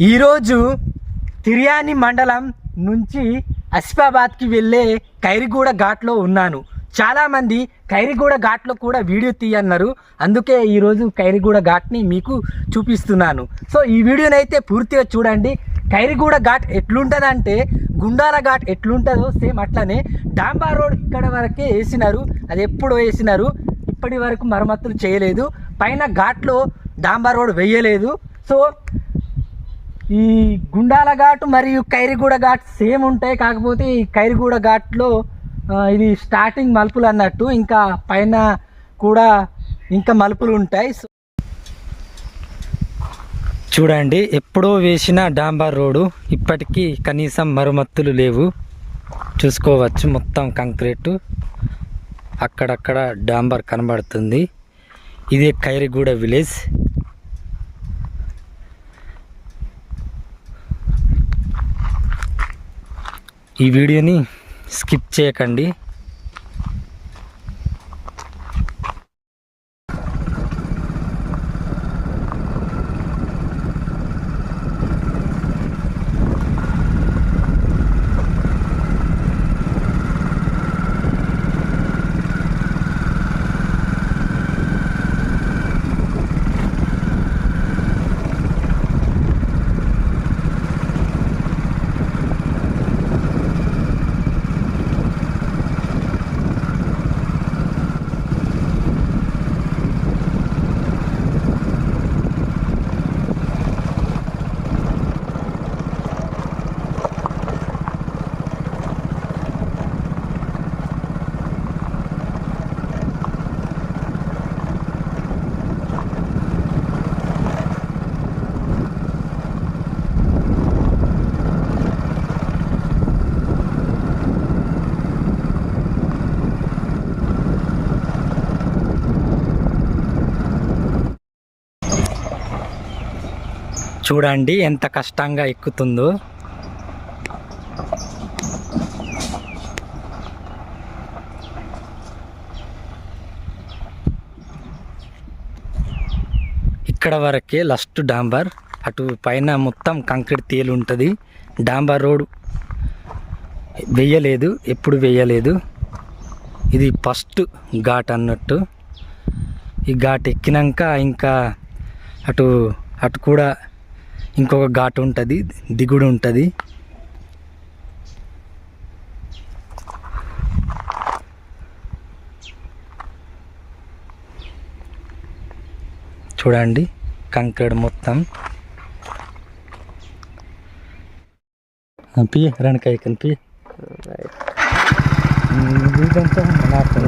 ఈరోజు తిర్యాని మండలం నుంచి అసిఫాబాద్కి వెళ్ళే ఖైరిగూడ ఘాట్లో ఉన్నాను. చాలామంది ఖైరిగూడ ఘాట్లో కూడా వీడియో తీయన్నారు. అందుకే ఈరోజు ఖైరిగూడ ఘాట్ని మీకు చూపిస్తున్నాను. సో ఈ వీడియోనైతే పూర్తిగా చూడండి. ఖైరిగూడ ఘాట్ ఎట్లుంటుందంటే గుండాల ఘాట్ ఎట్లుంటుందో సేమ్ అట్లనే డాంబా రోడ్ ఇక్కడ వరకే వేసినారు. అది ఎప్పుడు వేసినారు. ఇప్పటి వరకు మరమ్మతులు చేయలేదు. పైన ఘాట్లో డాంబా రోడ్ వేయలేదు. సో ఈ గుండాల ఘాట్ మరియు ఖైరిగూడ ఘాట్ సేమ్ ఉంటాయి. కాకపోతే ఈ ఖైరిగూడ ఘాట్లో ఇది స్టార్టింగ్ మలుపులు అన్నట్టు ఇంకా పైన కూడా ఇంకా మలుపులు ఉంటాయి. చూడండి ఎప్పుడో వేసిన డాంబర్ రోడ్డు ఇప్పటికీ కనీసం మరుమత్తులు లేవు. చూసుకోవచ్చు మొత్తం కంక్రీటు. అక్కడక్కడ డాంబర్ కనబడుతుంది. ఇదే ఖైరిగూడ విలేజ్. ఈ వీడియోని స్కిప్ చేయకండి. చూడండి ఎంత కష్టంగా ఎక్కుతుందో. ఇక్కడ వరకే లస్ట్ డాంబర్. అటు పైన మొత్తం కంక్రీట్ తేలు ఉంటుంది. డాంబర్ రోడ్ వేయలేదు ఎప్పుడు వేయలేదు. ఇది ఫస్ట్ ఘాట్ అన్నట్టు. ఈ ఘాట్ ఎక్కినాక ఇంకా అటు అటు కూడా ఇంకొక ఘాట్ ఉంటుంది దిగుడు ఉంటుంది. చూడండి కంకడ్ మొత్తం. పి రణకాయ కనిపి ఇదంతా నాకు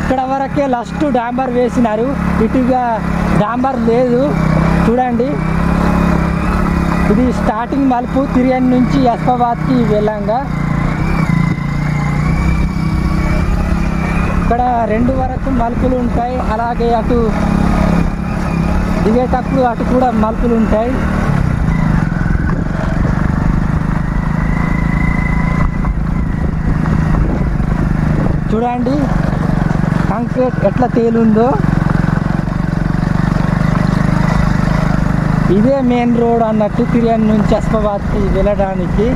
ఇక్కడ వరకే లాస్ట్ డాంబర్ వేసినారు. ఇటుగా డాంబర్ లేదు. చూడండి. ఇది స్టార్టింగ్ మలుపు. తిరియన్ నుంచి యస్పాబాద్కి వెళ్ళంగా. ఇక్కడ రెండు వరకు మలుపులు ఉంటాయి. అలాగే అటు దిగేటప్పుడు అటు కూడా మలుపులు ఉంటాయి. చూడండి. కాంక్రీట్ ఎట్లా తేలుందో. ఇదే మెయిన్ రోడ్ అన్నట్టు తిరియన్ నుంచి అస్పాబాద్కి వెళ్ళడానికి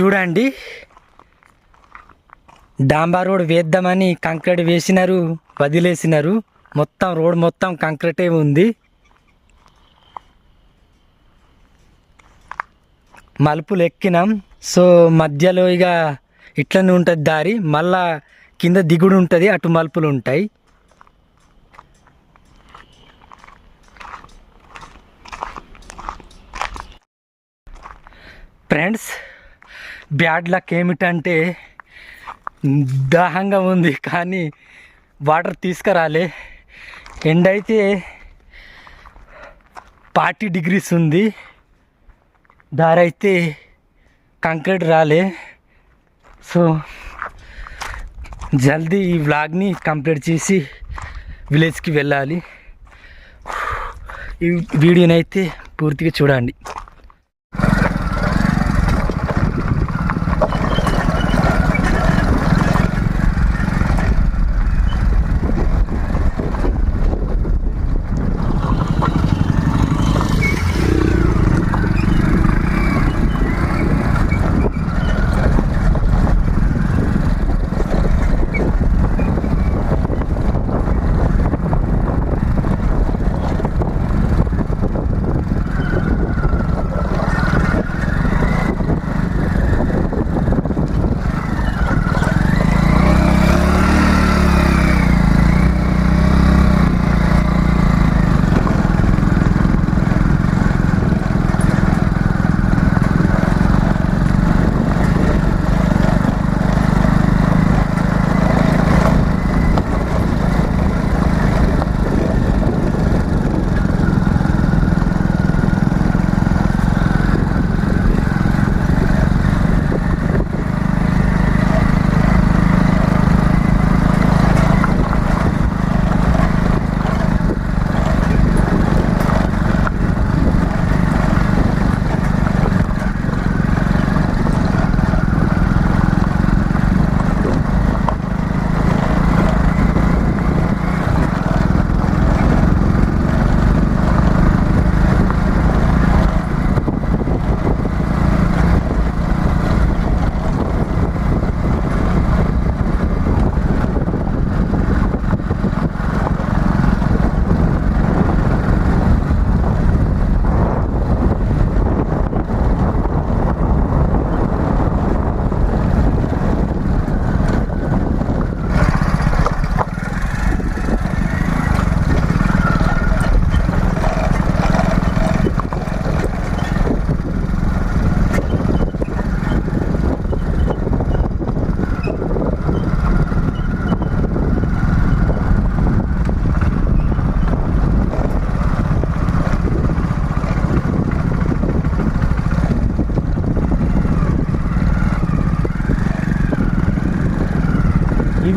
చూడండి. డాంబర్ రోడ్ వేద్దామని కంక్రీట్ వేసినారు వదిలేసినారు. మొత్తం రోడ్ మొత్తం కంక్రీటే ఉంది. మలుపులు ఎక్కినాం. సో మధ్యలో ఇక ఇట్లనే ఉంటుంది దారి. మళ్ళా కింద దిగుడు ఉంటుంది అటు మలుపులు ఉంటాయి. ఫ్రెండ్స్ బ్యాడ్ లక్ ఏమిటంటే దాహంగా ఉంది కానీ వాటర్ తీసుకురాలే. ఎండ్ అయితే ఫార్టీ డిగ్రీస్ ఉంది. దారైతే కంక్రీట్ రాలే. సో జల్దీ ఈ వ్లాగ్ని కంప్లీట్ చేసి విలేజ్కి వెళ్ళాలి. ఈ వీడియోని అయితే పూర్తిగా చూడండి.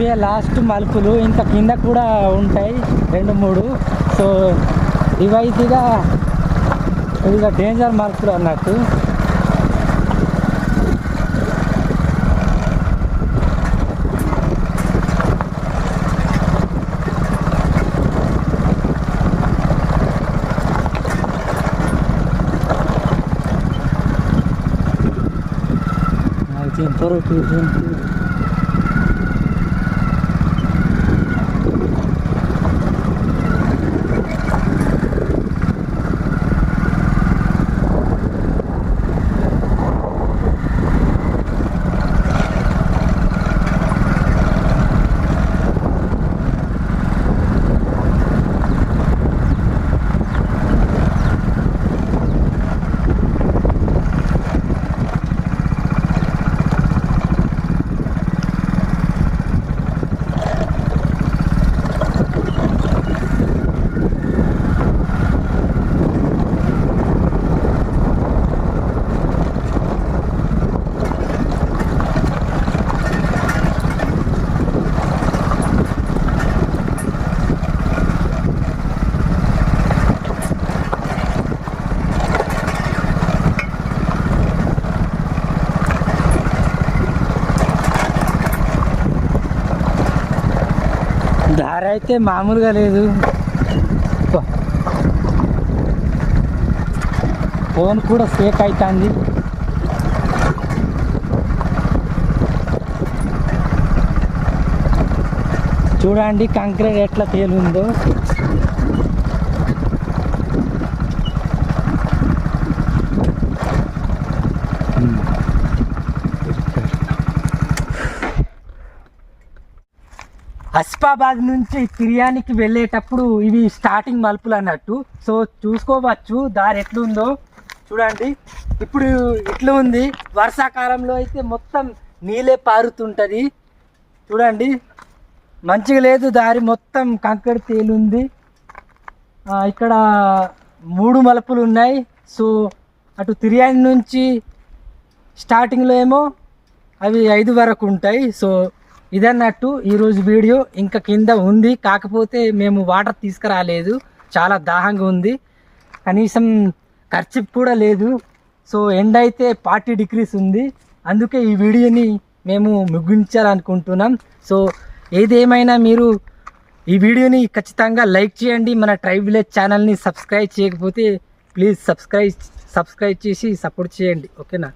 ఇవే లాస్ట్ మలుపులు ఇంకా కింద కూడా ఉంటాయి రెండు మూడు. సో ఇవైతేగా ఇదిగా డేంజర్ మలుపులు అన్నట్టు. అయితే ఇంతవరకు అయితే మామూలుగా లేదు. ఫోన్ కూడా సేక్ అవుతుంది చూడండి కంక్రీట్ ఎట్లా తేలుందో. అస్పాబాద్ నుంచి తిరియానికి వెళ్ళేటప్పుడు ఇవి స్టార్టింగ్ మలుపులు అన్నట్టు. సో చూసుకోవచ్చు దారి ఎట్లుందో. చూడండి ఇప్పుడు ఇట్లా ఉంది. వర్షాకాలంలో అయితే మొత్తం నీళ్ళే పారుతుంటుంది. చూడండి మంచిగా లేదు దారి మొత్తం కంకర తేలుంది ఇక్కడ మూడు మలుపులు ఉన్నాయి. సో అటు తిరియాని నుంచి స్టార్టింగ్లో ఏమో అవి ఐదు వరకు ఉంటాయి. సో ఇదన్నట్టు ఈరోజు వీడియో ఇంకా కింద ఉంది. కాకపోతే మేము వాటర్ తీసుకురాలేదు. చాలా దాహంగా ఉంది. కనీసం ఖర్చు కూడా లేదు. సో ఎండ అయితే ఫార్టీ డిగ్రీస్ ఉంది. అందుకే ఈ వీడియోని మేము ముగించాలనుకుంటున్నాం. సో ఏదేమైనా మీరు ఈ వీడియోని ఖచ్చితంగా లైక్ చేయండి. మన ట్రైబ్ విలేజ్ ఛానల్ని సబ్స్క్రైబ్ చేయకపోతే ప్లీజ్ సబ్స్క్రైబ్ సబ్స్క్రైబ్ చేసి సపోర్ట్ చేయండి. ఓకేనా?